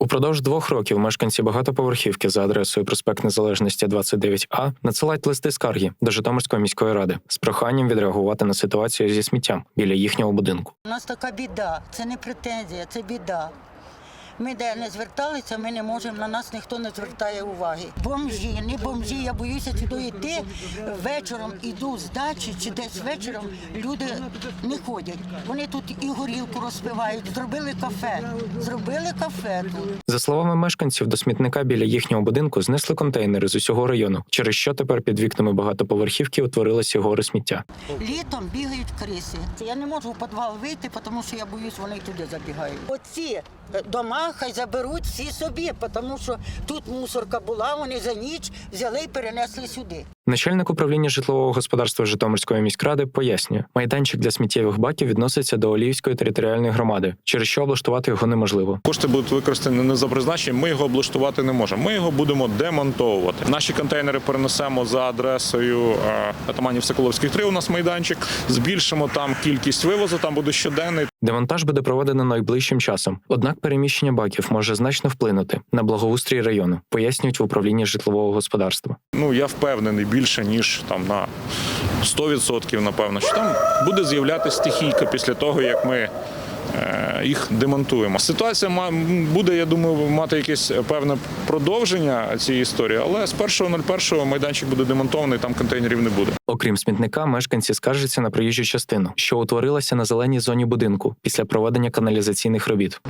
Упродовж двох років мешканці багатоповерхівки за адресою проспект Незалежності 29А надсилають листи скарги до Житомирської міської ради з проханням відреагувати на ситуацію зі сміттям біля їхнього будинку. У нас така біда, це не претензія, це біда. Ми де не зверталися, ми не можемо, на нас ніхто не звертає уваги. Бомжі, не бомжі, я боюся сюди йти. Вечором іду з дачі чи десь вечором люди не ходять. Вони тут і горілку розпивають, зробили кафе. Зробили кафе тут. За словами мешканців, до смітника біля їхнього будинку знесли контейнери з усього району, через що тепер під вікнами багатоповерхівки утворилися гори сміття. Літом бігають криси. Я не можу в підвал вийти, тому що я боюсь, вони туди забігають. Оці е, дома хай заберуть всі собі, тому що тут мусорка була, вони за ніч взяли і перенесли сюди. Начальник управління житлового господарства Житомирської міськради пояснює, майданчик для сміттєвих баків відноситься до Оліївської територіальної громади, через що облаштувати його неможливо. Кошти будуть використані не за призначенням. Ми його облаштувати не можемо. Ми його будемо демонтовувати. Наші контейнери перенесемо за адресою е, Атаманів Соколовських 3 У нас майданчик. Збільшимо там кількість вивозу. Там буде щоденний. Демонтаж буде проведено найближчим часом. Однак переміщення баків може значно вплинути на благоустрій району, пояснюють в управлінні житлового господарства. Ну я впевнений більше ніж там на 100%, напевно, що там буде з'являтися стихійка після того, як ми. Е, Їх демонтуємо. Ситуація ма- буде, я думаю, мати якесь певне продовження цієї історії, але з 1.01 майданчик буде демонтований, там контейнерів не буде. Окрім смітника, мешканці скаржаться на проїжджу частину, що утворилася на зеленій зоні будинку після проведення каналізаційних робіт.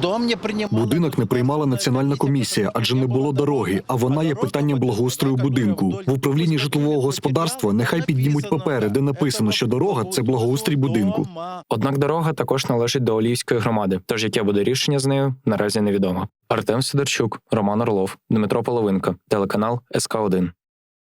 Будинок не приймала національна комісія, адже не було дороги. А вона є питанням благоустрою будинку. В управлінні житлового господарства нехай піднімуть папери, де написано, що дорога це благоустрій будинку. Однак дорога також належить до Оліївської громади. Тож яке буде рішення з нею, наразі невідомо. Артем Сидорчук, Роман Орлов, Дмитро Половинка, телеканал СК 1